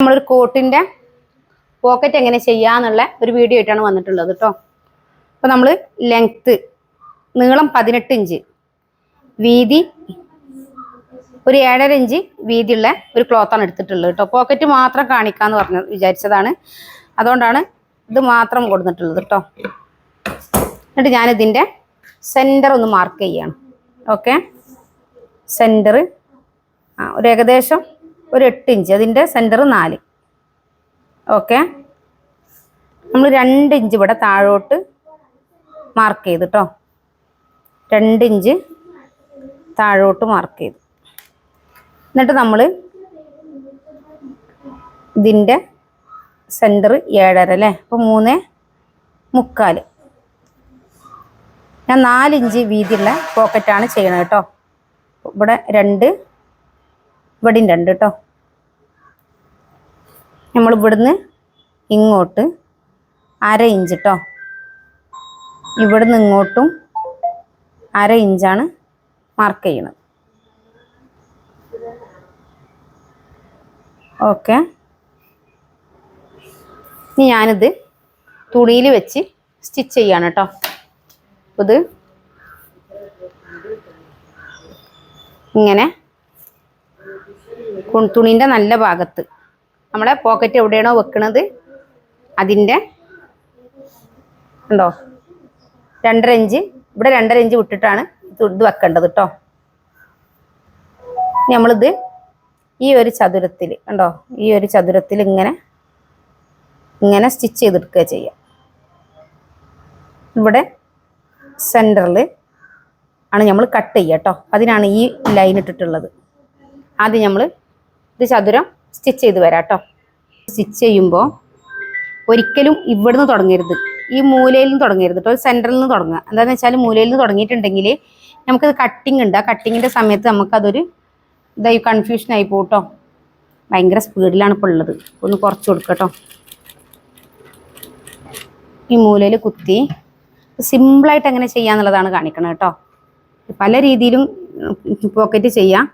നമ്മളൊരു കോട്ടിന്റെ പോക്കറ്റ് എങ്ങനെ ചെയ്യാന്നുള്ള ഒരു വീഡിയോ ആയിട്ടാണ് വന്നിട്ടുള്ളത് കേട്ടോ അപ്പോൾ നമ്മൾ ലെങ്ത്ത് നീളം പതിനെട്ട് ഇഞ്ച് വീതി ഒരു ഏഴര ഇഞ്ച് വീതിയുള്ള ഒരു ക്ലോത്താണ് എടുത്തിട്ടുള്ളത് കേട്ടോ പോക്കറ്റ് മാത്രം കാണിക്കാന്ന് പറഞ്ഞ വിചാരിച്ചതാണ്. അതുകൊണ്ടാണ് ഇത് മാത്രം കൊടുത്തിട്ടുള്ളത് കേട്ടോ എന്നിട്ട് ഞാനിതിന്റെ സെന്റർ ഒന്ന് മാർക്ക് ചെയ്യാണ്. ഓക്കെ സെന്റർ ആ ഒരു ഏകദേശം ഒരു എട്ട് ഇഞ്ച്. അതിന്റെ സെന്റർ നാല്. ഓക്കെ നമ്മൾ രണ്ട് ഇഞ്ച് ഇവിടെ താഴോട്ട് മാർക്ക് ചെയ്ത് കേട്ടോ രണ്ട് ഇഞ്ച് താഴോട്ട് മാർക്ക് ചെയ്തു. എന്നിട്ട് നമ്മൾ ഇതിന്റെ സെന്റർ ഏഴര അല്ലേ? അപ്പോൾ മൂന്ന് മുക്കാൽ ഞാൻ നാലിഞ്ച് വീതിയുള്ള പോക്കറ്റാണ് ചെയ്യണത് കേട്ടോ ഇവിടെ രണ്ട് ഇവിടെയും രണ്ട് കേട്ടോ നമ്മൾ ഇവിടുന്ന് ഇങ്ങോട്ട് അര ഇഞ്ച് കേട്ടോ ഇവിടുന്ന് ഇങ്ങോട്ടും അര ഇഞ്ചാണ് മാർക്ക് ചെയ്യണത് ഓക്കെ ഇനി ഞാനിത് തുണിയിൽ വെച്ച് സ്റ്റിച്ച് ചെയ്യാണ് കേട്ടോ ഇത് ഇങ്ങനെ തുണീന്റെ നല്ല ഭാഗത്ത് നമ്മളെ പോക്കറ്റ് എവിടെയാണോ വെക്കണത്? അതിന്റെ ഉണ്ടോ? രണ്ടര ഇഞ്ച്. ഇവിടെ രണ്ടര ഇഞ്ച് വിട്ടിട്ടാണ് ഇത് വെക്കേണ്ടത് കേട്ടോ നമ്മളിത് ഈ ഒരു ചതുരത്തിൽ കണ്ടോ? ഈ ഒരു ചതുരത്തിൽ ഇങ്ങനെ ഇങ്ങനെ സ്റ്റിച്ച് ചെയ്തെടുക്കുക ചെയ്യാം. ഇവിടെ സെന്ററിൽ ആണ് നമ്മൾ കട്ട് ചെയ്യുക കേട്ടോ അതിനാണ് ഈ ലൈൻ ഇട്ടിട്ടുള്ളത്. ആദ്യം നമ്മൾ ഇത് ചതുരം സ്റ്റിച്ച് ചെയ്ത് വരാം കേട്ടോ സ്റ്റിച്ച് ചെയ്യുമ്പോൾ ഒരിക്കലും ഇവിടുന്ന് തുടങ്ങരുത്. ഈ മൂലയിൽ നിന്ന് തുടങ്ങരുത് കേട്ടോ സെന്ററിൽ നിന്ന് തുടങ്ങുക. എന്താണെന്ന് വെച്ചാൽ മൂലയിൽ നിന്ന് തുടങ്ങിയിട്ടുണ്ടെങ്കിൽ നമുക്കത് കട്ടിങ് ഉണ്ട്. ആ കട്ടിങ്ങിന്റെ സമയത്ത് നമുക്കതൊരു ഇതായി കൺഫ്യൂഷൻ ആയി പോട്ടോ ഭയങ്കര സ്പീഡിലാണ് ഇപ്പോൾ ഉള്ളത്. ഒന്ന് കുറച്ച് കൊടുക്കുക കേട്ടോ ഈ മൂലയിൽ കുത്തി സിമ്പിളായിട്ട് എങ്ങനെ ചെയ്യാന്നുള്ളതാണ് കാണിക്കണം കേട്ടോ പല രീതിയിലും പോക്കറ്റ് ചെയ്യാം.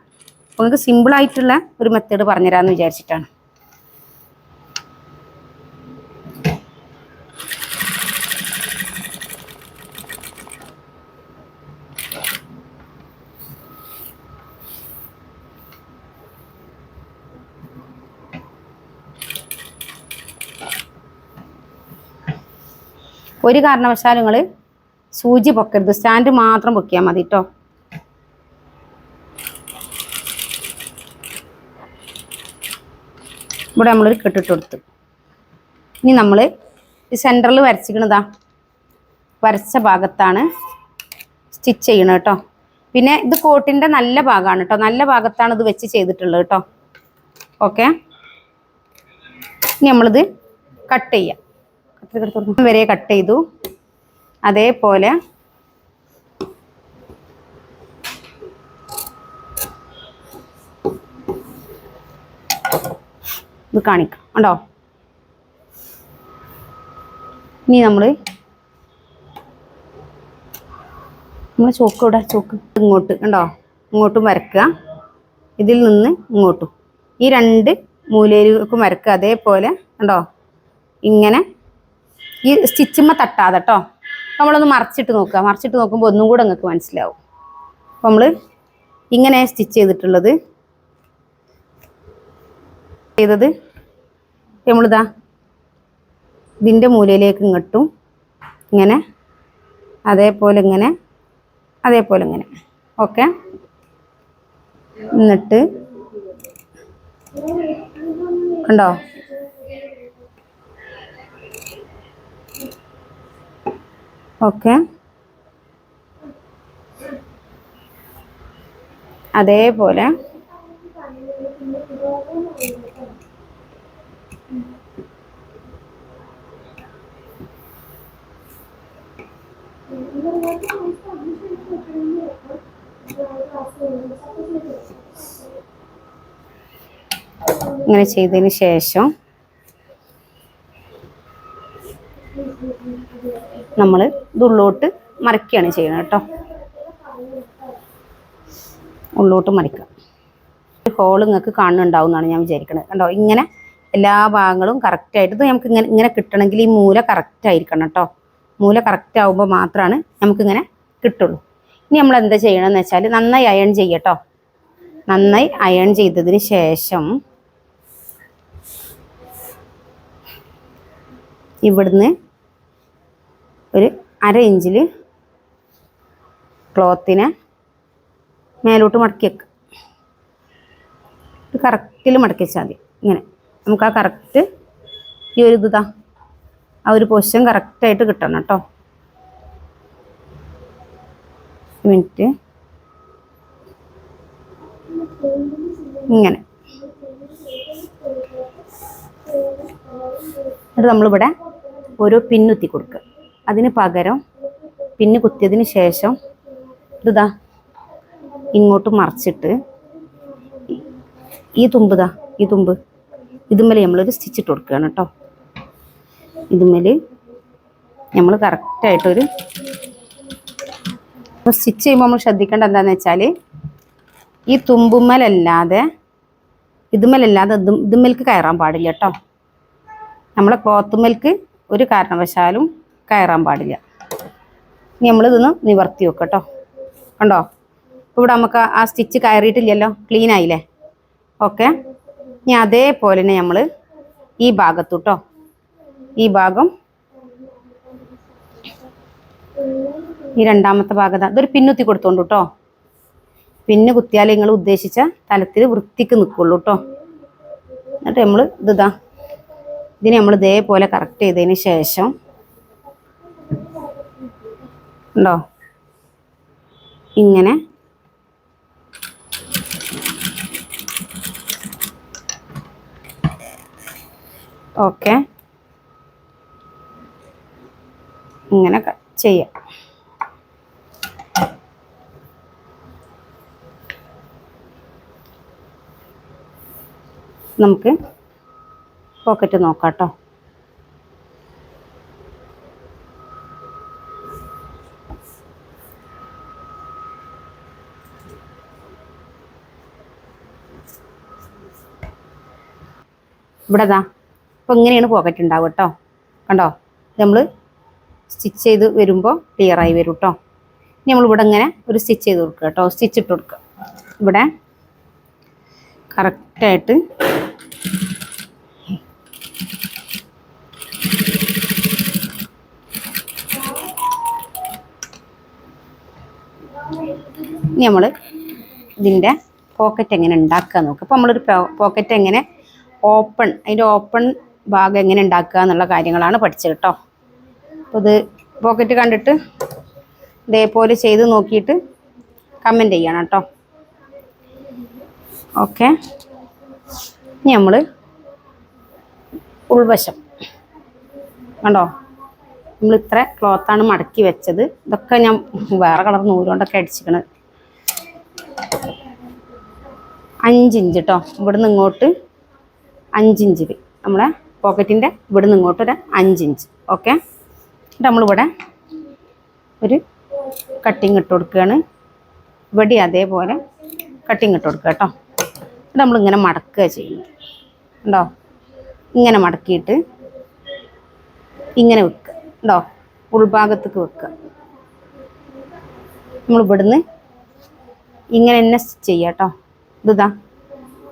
അപ്പോൾ നിങ്ങൾക്ക് സിമ്പിളായിട്ടുള്ള ഒരു മെത്തേഡ് പറഞ്ഞുതരാമെന്ന് വിചാരിച്ചിട്ടാണ്. ഒരു കാരണവശാലും നിങ്ങൾ സൂചി പൊക്കരുത്. സ്റ്റാൻഡ് മാത്രം പൊക്കിയാൽ മതി കേട്ടോ ഇവിടെ നമ്മളൊരു കെട്ടിട്ട് കൊടുത്തു. ഇനി നമ്മൾ ഈ സെന്ററിൽ വരച്ചിക്കണതാ വരച്ച ഭാഗത്താണ് സ്റ്റിച്ച് ചെയ്യണം കേട്ടോ. പിന്നെ ഇത് കോട്ടിന്റെ നല്ല ഭാഗമാണ് കേട്ടോ. നല്ല ഭാഗത്താണ് ഇത് വെച്ച് ചെയ്തിട്ടുള്ളത് കേട്ടോ. ഓക്കെ ഇനി നമ്മളിത് കട്ട് ചെയ്യാം. കൊടുക്കാം. വരെ കട്ട് ചെയ്തു. അതേപോലെ ഇത് കാണിക്കാം. ഉണ്ടോ ഇനി നമ്മൾ നമ്മൾ ചോക്ക് ഇവിടെ ചോക്ക് ഇങ്ങോട്ട് ഉണ്ടോ ഇങ്ങോട്ടും വരക്കുക. ഇതിൽ നിന്ന് ഇങ്ങോട്ടും. ഈ രണ്ട് മൂലയിലേക്കും വരക്കുക. അതേപോലെ ഉണ്ടോ ഇങ്ങനെ ഈ സ്റ്റിച്ചുമ്മ തട്ടാതെ കേട്ടോ? നമ്മളൊന്ന് മറച്ചിട്ട് നോക്കുക. മറച്ചിട്ട് നോക്കുമ്പോൾ ഒന്നും കൂടെ നിങ്ങൾക്ക് മനസ്സിലാവും. അപ്പോൾ നമ്മൾ ഇങ്ങനെ സ്റ്റിച്ച് ചെയ്തിട്ടുള്ളത്. ചെയ്തത് നമ്മളിതാ ഇതിന്റെ മൂലയിലേക്ക് ഇങ്ങോട്ടും ഇങ്ങനെ അതേപോലെ ഇങ്ങനെ അതേപോലെ ഇങ്ങനെ. ഓക്കെ എന്നിട്ട് കണ്ടോ? ഓക്കെ അതേപോലെ ഇങ്ങനെ ചെയ്തതിന് ശേഷം നമ്മൾ ഇതുള്ളോട്ട് മറിക്കുകയാണ് ചെയ്യുന്നത് കേട്ടോ. ഉള്ളോട്ട് മറിക്കുക. ഹോൾ നിങ്ങൾക്ക് കാണുന്നുണ്ടാവും എന്നാണ് ഞാൻ വിചാരിക്കുന്നത് കണ്ടോ? ഇങ്ങനെ എല്ലാ ഭാഗങ്ങളും കറക്റ്റായിട്ട് നമുക്ക് ഇങ്ങനെ ഇങ്ങനെ കിട്ടണമെങ്കിൽ ഈ മൂല കറക്റ്റ് ആയിരിക്കണം കേട്ടോ. മൂല കറക്റ്റ് ആകുമ്പോൾ മാത്രമാണ് നമുക്കിങ്ങനെ കിട്ടുള്ളൂ. ഇനി നമ്മൾ എന്താ ചെയ്യണമെന്ന് വെച്ചാൽ നന്നായി അയൺ ചെയ്യട്ടോ. നന്നായി അയൺ ചെയ്തതിന് ശേഷം ഇവിടുന്ന് ഒരു അര ഇഞ്ചിൽ ക്ലോത്തിനെ മേലോട്ട് മടക്കി വെക്കുക കറക്റ്റിൽ മടക്കി വെച്ചാൽ മതി. ഇങ്ങനെ. നമുക്ക് ആ കറക്റ്റ് ഈ ഒരു ഇതാ. ആ ഒരു പൊസിഷൻ കറക്റ്റായിട്ട് കിട്ടണം കേട്ടോ മിനിറ്റ് ഇങ്ങനെ. എന്നിട്ട് നമ്മളിവിടെ ഓരോ പിന്നുത്തി കൊടുക്കുക. അതിന് പകരം പിന്ന് കുത്തിയതിന് ശേഷം ഇതാ ഇങ്ങോട്ട് മറിച്ചിട്ട് ഈ- തുമ്പ് ഇതാ ഈ തുമ്പ്. ഇതുമ്മൽ നമ്മളൊരു സ്റ്റിച്ചിട്ട് കൊടുക്കുകയാണ് കേട്ടോ ഇതുമ്മൽ നമ്മൾ കറക്റ്റായിട്ടൊരു അപ്പോൾ സ്റ്റിച്ച് ചെയ്യുമ്പോൾ നമ്മൾ ശ്രദ്ധിക്കേണ്ട എന്താണെന്ന് വെച്ചാൽ ഈ തുമ്പുമ്മലല്ലാതെ ഇതുമ്മലല്ലാതെ ഇതും ഇതുമ്മൽക്ക് കയറാൻ പാടില്ല കേട്ടോ. നമ്മളെ ക്ലോത്തുമ്മൽക്ക് ഒരു കാരണവശാലും കയറാൻ പാടില്ല. ഇനി നമ്മളിതൊന്ന് നിവർത്തി വെക്കാം കേട്ടോ. കണ്ടോ? ഇവിടെ നമുക്ക് ആ സ്റ്റിച്ച് കയറിയിട്ടില്ലല്ലോ ക്ലീൻ ആയില്ലേ? ഓക്കെ ഇനി അതേപോലെ തന്നെ നമ്മൾ ഈ ഭാഗത്തു കേട്ടോ ഈ ഭാഗം. ഈ രണ്ടാമത്തെ ഭാഗം ദാ ഇതൊരു പിന്നുത്തി കൊടുത്തോണ്ട് കേട്ടോ പിന്നെ കുത്തിയാൽ നിങ്ങൾ ഉദ്ദേശിച്ച തലത്തിൽ വൃത്തിക്ക് നിൽക്കുള്ളൂ കേട്ടോ എന്നിട്ട് നമ്മൾ ഇതാ ഇതിനെ നമ്മൾ ഇതേപോലെ കറക്റ്റ് ചെയ്തതിന് ശേഷം ഉണ്ടോ? ഇങ്ങനെ ഓക്കെ. ഇങ്ങനെ ചെയ്യാം. നമുക്ക് പോക്കറ്റ് നോക്കാം കേട്ടോ ഇവിടെ ഇതാ ഇങ്ങനെയാണ് പോക്കറ്റ് ഉണ്ടാവുക കേട്ടോ. കണ്ടോ? നമ്മൾ സ്റ്റിച്ച് ചെയ്ത് വരുമ്പോൾ ക്ലിയർ ആയി വരും കേട്ടോ ഇനി നമ്മൾ ഇവിടെ ഇങ്ങനെ ഒരു സ്റ്റിച്ച് ചെയ്ത് കൊടുക്കുക കേട്ടോ സ്റ്റിച്ച് ഇട്ട് കൊടുക്കുക. ഇവിടെ കറക്റ്റായിട്ട് ഇനി നമ്മൾ ഇതിന്റെ പോക്കറ്റ് എങ്ങനെ ഉണ്ടാക്കുക നോക്കുക. അപ്പോൾ നമ്മളൊരു പോക്കറ്റ് എങ്ങനെ ഓപ്പൺ അതിന്റെ ഓപ്പൺ ഭാഗം എങ്ങനെ ഉണ്ടാക്കുക എന്നുള്ള കാര്യങ്ങളാണ് പഠിച്ചത് കേട്ടോ അപ്പോൾ ഇത് പോക്കറ്റ് കണ്ടിട്ട് ഇതേപോലെ ചെയ്ത് നോക്കിയിട്ട് കമന്റ് ചെയ്യണം കേട്ടോ. ഓക്കെ ഇനി നമ്മൾ ഉൾവശം. കണ്ടോ? നമ്മൾ ഇത്ര ക്ലോത്താണ് മടക്കി വെച്ചത്. ഇതൊക്കെ ഞാൻ വേറെ കളർ നൂലുകൊണ്ടൊക്കെ അടിച്ചിക്കണത് അഞ്ചിഞ്ച് കേട്ടോ ഇവിടുന്ന് ഇങ്ങോട്ട് അഞ്ചിഞ്ചിൽ നമ്മളെ പോക്കറ്റിന്റെ ഇവിടുന്ന് ഇങ്ങോട്ട് ഒരു അഞ്ചിഞ്ച് ഓക്കെ എന്നിട്ട് നമ്മളിവിടെ ഒരു കട്ടിങ് ഇട്ട് കൊടുക്കുകയാണ്. ഇവിടെ അതേപോലെ കട്ടിങ് ഇട്ട് കൊടുക്കുക കേട്ടോ. എന്നിട്ട് നമ്മളിങ്ങനെ മടക്കുക ചെയ്യുന്നത്. ഉണ്ടോ ഇങ്ങനെ മടക്കിയിട്ട് ഇങ്ങനെ വെക്കുക. ഉണ്ടോ ഉൾഭാഗത്തേക്ക് വെക്കുക. നമ്മൾ ഇവിടുന്ന് ഇങ്ങനെ തന്നെ സ്റ്റിച്ച് ചെയ്യാം കേട്ടോ. ഇതാ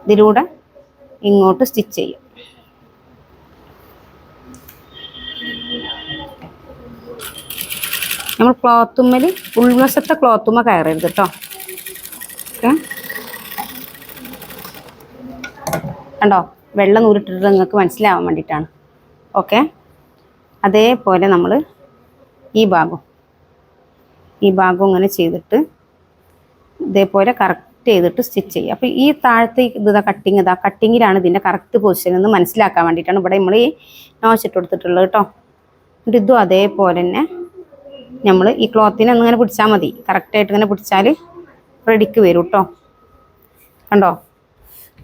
ഇതിലൂടെ ഇങ്ങോട്ട് സ്റ്റിച്ച് ചെയ്യും നമ്മൾ ക്ലോത്തുമ്മൽ ഉൾവശത്തെ ക്ലോത്തുമ്മ കയറരുത് കേട്ടോ കണ്ടോ? വെള്ളം നൂറിട്ടിട്ട് നിങ്ങൾക്ക് മനസ്സിലാവാൻ വേണ്ടിയിട്ടാണ്. ഓക്കെ. അതേപോലെ നമ്മൾ ഈ ഭാഗം. ഈ ഭാഗം ഇങ്ങനെ ചെയ്തിട്ട് ഇതേപോലെ കറക്റ്റ് ചെയ്തിട്ട് സ്റ്റിച്ച് ചെയ്യുക. അപ്പോൾ ഈ താഴത്തെ ഇതാ കട്ടിങ് ഇതാ കട്ടിങ്ങിലാണ് ഇതിന്റെ കറക്റ്റ് പൊസിഷൻ എന്ന് മനസ്സിലാക്കാൻ വേണ്ടിയിട്ടാണ് ഇവിടെ നമ്മൾ ഈ നോച്ചിട്ട് കൊടുത്തിട്ടുള്ളത് കേട്ടോ എന്നിട്ട് ഇതും അതേപോലെ തന്നെ നമ്മൾ ഈ ക്ലോത്തിനെ ഒന്നിങ്ങനെ പിടിച്ചാൽ മതി. കറക്റ്റായിട്ട് ഇങ്ങനെ പിടിച്ചാൽ റെഡിക്ക് വരും കേട്ടോ കണ്ടോ?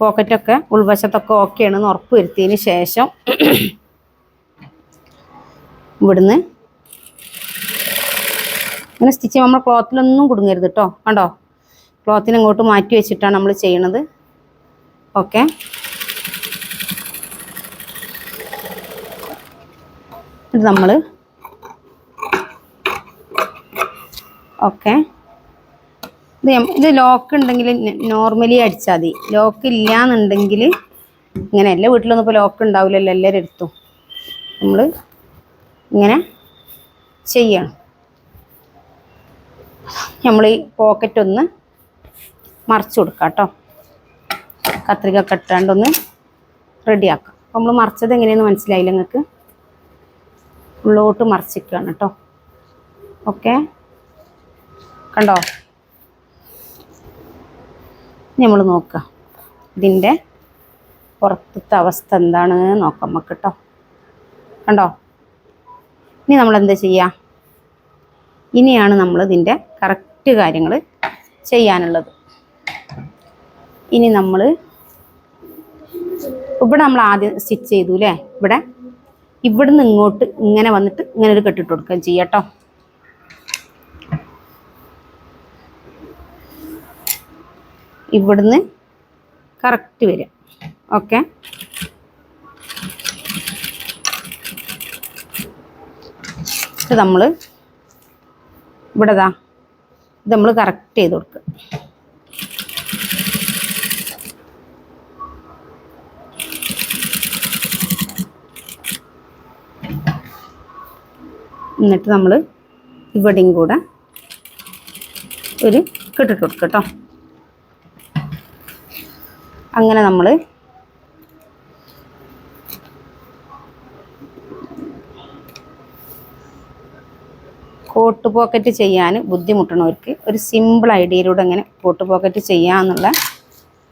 പോക്കറ്റൊക്കെ ഉൾവശത്തൊക്കെ ഓക്കെയാണെന്ന് ഉറപ്പ് വരുത്തിയതിന് ശേഷം ഇവിടുന്ന് ഇങ്ങനെ സ്റ്റിച്ച് ചെയ്യുമ്പോൾ നമ്മൾ ക്ലോത്തിലൊന്നും കുടുങ്ങരുത് കേട്ടോ കണ്ടോ? ക്ലോത്തിന് ഇങ്ങോട്ട് മാറ്റി വെച്ചിട്ടാണ് നമ്മൾ ചെയ്യണത്. ഓക്കെ ഇത് നമ്മൾ ഓക്കെ. ഇത് ഇത് ലോക്ക് ഉണ്ടെങ്കിൽ നോർമലി അടിച്ചാൽ മതി. ലോക്ക് ഇല്ല എന്നുണ്ടെങ്കിൽ ഇങ്ങനെ എല്ലാ വീട്ടിലൊന്നും ഇപ്പോൾ ലോക്ക് ഉണ്ടാവില്ലല്ലോ എല്ലാവരും എടുത്തും. നമ്മൾ ഇങ്ങനെ ചെയ്യണം. നമ്മൾ ഈ പോക്കറ്റ് ഒന്ന് മറിച്ച് കൊടുക്കാം കേട്ടോ. കത്രിക കെട്ടാണ്ടൊന്ന് റെഡിയാക്കാം അപ്പോൾ നമ്മൾ മറിച്ചത് എങ്ങനെയെന്ന് മനസ്സിലായില്ല നിങ്ങൾക്ക്? ഉള്ളോട്ട് മറിച്ചിരിക്കുകയാണ് കേട്ടോ. ഓക്കെ. കണ്ടോ? നമ്മൾ നോക്കുക ഇതിന്റെ പുറത്തത്തെ അവസ്ഥ എന്താണ് നോക്കാം നമുക്ക് കേട്ടോ. കണ്ടോ? ഇനി നമ്മൾ എന്താ ചെയ്യുക ഇനിയാണ് നമ്മൾ ഇതിന്റെ കറക്റ്റ് കാര്യങ്ങൾ ചെയ്യാനുള്ളത്. ഇനി നമ്മൾ ഇവിടെ നമ്മൾ ആദ്യം സ്റ്റിച്ച് ചെയ്തു അല്ലേ ഇവിടെ ഇവിടുന്ന് ഇങ്ങോട്ട് ഇങ്ങനെ വന്നിട്ട് ഇങ്ങനെ ഒരു കെട്ടിട്ട് കൊടുക്കുകയും ചെയ്യാം കേട്ടോ. ഇവിടുന്ന് കറക്റ്റ് വരും ഓക്കെ? ഇത് നമ്മൾ ഇവിടെ ദാ ഇത് നമ്മൾ കറക്റ്റ് ചെയ്ത് കൊടുക്കുക. എന്നിട്ട് നമ്മൾ ഇവിടെയും കൂടെ ഒരു കെട്ടിട്ട് കൊടുക്കുക അങ്ങനെ നമ്മൾ കോട്ട് പോക്കറ്റ് ചെയ്യാൻ ബുദ്ധിമുട്ടണവർക്ക് ഒരു സിമ്പിൾ ഐഡിയയിലൂടെ എങ്ങനെ കോട്ട് പോക്കറ്റ് ചെയ്യാമെന്നുള്ള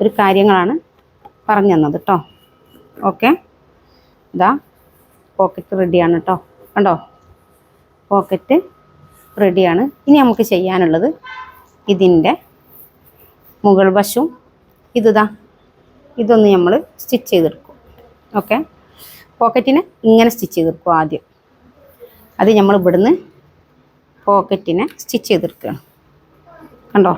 ഒരു കാര്യങ്ങളാണ് പറഞ്ഞു തന്നത് കേട്ടോ ഓക്കെ ഇതാ പോക്കറ്റ് റെഡിയാണ് കേട്ടോ കണ്ടോ? പോക്കറ്റ് റെഡിയാണ് ഇനി നമുക്ക് ചെയ്യാനുള്ളത് ഇതിന്റെ മുകൾ വശവും ഇതാ. ഇതൊന്ന് നമ്മൾ സ്റ്റിച്ച് ചെയ്തെടുക്കും. ഓക്കെ പോക്കറ്റിനെ ഇങ്ങനെ സ്റ്റിച്ച് ചെയ്തെടുക്കും ആദ്യം. അത് നമ്മൾ ഇവിടുന്ന് പോക്കറ്റിനെ സ്റ്റിച്ച് ചെയ്തെടുക്കുകയാണ്. കണ്ടോ?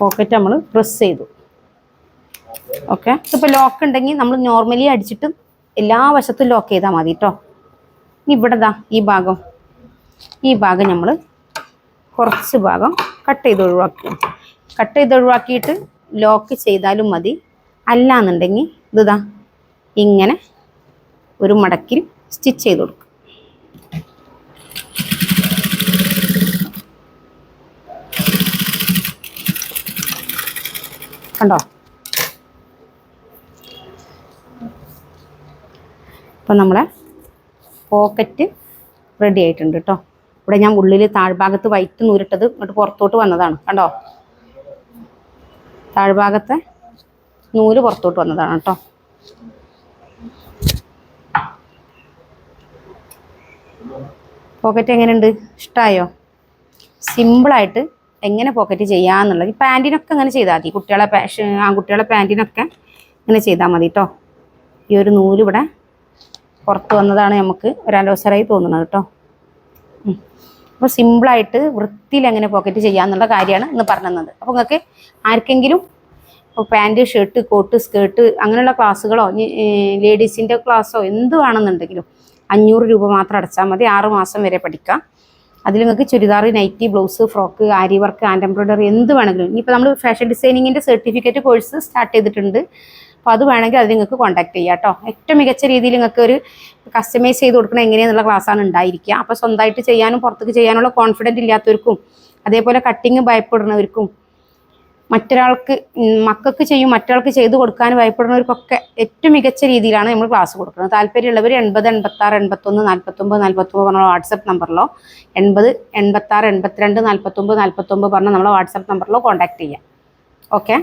പോക്കറ്റ് നമ്മൾ പ്രസ് ചെയ്തു. ഓക്കെ ഇപ്പോൾ ലോക്ക് ഉണ്ടെങ്കിൽ നമ്മൾ നോർമലി അടിച്ചിട്ട് എല്ലാ വശത്തും ലോക്ക് ചെയ്താൽ മതി കേട്ടോ ഇവിടെ ദാ ഈ ഭാഗം. ഈ ഭാഗം നമ്മൾ കുറച്ച് ഭാഗം കട്ട് ചെയ്ത് ഒഴിവാക്കുക കട്ട് ചെയ്ത് ഒഴിവാക്കിയിട്ട് ലോക്ക് ചെയ്താലും മതി. അല്ല എന്നുണ്ടെങ്കിൽ ഇതാ ഇങ്ങനെ ഒരു മടക്കിൽ സ്റ്റിച്ച് ചെയ്ത് കൊടുക്കുക. കണ്ടോ? ഇപ്പം നമ്മളെ പോക്കറ്റ് റെഡി ആയിട്ടുണ്ട് കേട്ടോ ഇവിടെ ഞാൻ ഉള്ളിൽ താഴ്ഭാഗത്ത് വൈറ്റ് നൂരിട്ടത് ഇങ്ങോട്ട് പുറത്തോട്ട് വന്നതാണ്. കണ്ടോ? താഴ്ഭാഗത്തെ നൂൽ പുറത്തോട്ട് വന്നതാണ് കേട്ടോ പോക്കറ്റ് എങ്ങനെയുണ്ട്? ഇഷ്ടമായോ സിമ്പിളായിട്ട് എങ്ങനെ പോക്കറ്റ് ചെയ്യാന്നുള്ളത്. ഈ പാന്റിനൊക്കെ അങ്ങനെ ചെയ്താൽ മതി. കുട്ടികളെ ആൺകുട്ടികളെ പാന്റിനൊക്കെ ഇങ്ങനെ ചെയ്താൽ മതി കേട്ടോ ഈ ഒരു നൂലിവിടെ പുറത്ത് വന്നതാണ് നമുക്ക് ഒരു അലോസറായി തോന്നുന്നത് കേട്ടോ അപ്പോൾ സിമ്പിളായിട്ട് വൃത്തിയിൽ എങ്ങനെ പോക്കറ്റ് ചെയ്യാന്നുള്ള കാര്യമാണ് ഇന്ന് പറഞ്ഞത് അപ്പോൾ നിങ്ങൾക്ക് ആർക്കെങ്കിലും ഇപ്പോൾ പാന്റ് ഷർട്ട് കോട്ട് സ്കേർട്ട് അങ്ങനെയുള്ള ക്ലാസ്സുകളോ ലേഡീസിന്റെ ക്ലാസ്സോ എന്ത് വേണമെന്നുണ്ടെങ്കിലും അഞ്ഞൂറ് രൂപ മാത്രം അടച്ചാൽ മതി. ആറ് മാസം വരെ പഠിക്കാം. അതിൽ നിങ്ങൾക്ക് churidar nightie blouse frock aari work and embroidery എന്ത് വേണമെങ്കിലും. ഇനിയിപ്പോൾ നമ്മൾ ഫാഷൻ ഡിസൈനിങ്ങിന്റെ സർട്ടിഫിക്കറ്റ് കോഴ്സ് സ്റ്റാർട്ട് ചെയ്തിട്ടുണ്ട്. അപ്പോൾ അത് വേണമെങ്കിൽ അത് നിങ്ങൾക്ക് കോൺടാക്ട് ചെയ്യാം കേട്ടോ ഏറ്റവും മികച്ച രീതിയിൽ നിങ്ങൾക്ക് ഒരു കസ്റ്റമൈസ് ചെയ്ത് കൊടുക്കണം എങ്ങനെയെന്നുള്ള ക്ലാസ്സാണ് ഉണ്ടായിരിക്കുക. അപ്പോൾ സ്വന്തമായിട്ട് ചെയ്യാനും പുറത്തേക്ക് ചെയ്യാനുള്ള കോൺഫിഡന്റ് ഇല്ലാത്തവർക്കും അതേപോലെ കട്ടിങ് ഭയപ്പെടുന്നവർക്കും മറ്റൊരാൾക്ക് മക്കൾക്ക് ചെയ്യും മറ്റൊരാൾക്ക് ചെയ്തു കൊടുക്കാൻ ഭയപ്പെടുന്നവർക്കൊക്കെ ഏറ്റവും മികച്ച രീതിയിലാണ് നമ്മൾ ക്ലാസ് കൊടുക്കുന്നത്. താല്പര്യമുള്ളവർ എൺപത് എൺപത്താറ് എൺപത്തൊന്ന് നാൽപ്പത്തൊമ്പത് നാൽപ്പത്തൊമ്പത് പറഞ്ഞ വാട്സപ്പ് നമ്പറിലോ എൺപത് എൺപത്താറ് എൺപത്തിരണ്ട് നാൽപ്പത്തൊമ്പത് നാൽപ്പത്തൊമ്പത് പറഞ്ഞ നമ്മളെ വാട്സപ്പ് നമ്പറിലോ കോൺടാക്ട് ചെയ്യാം. ഓക്കെ?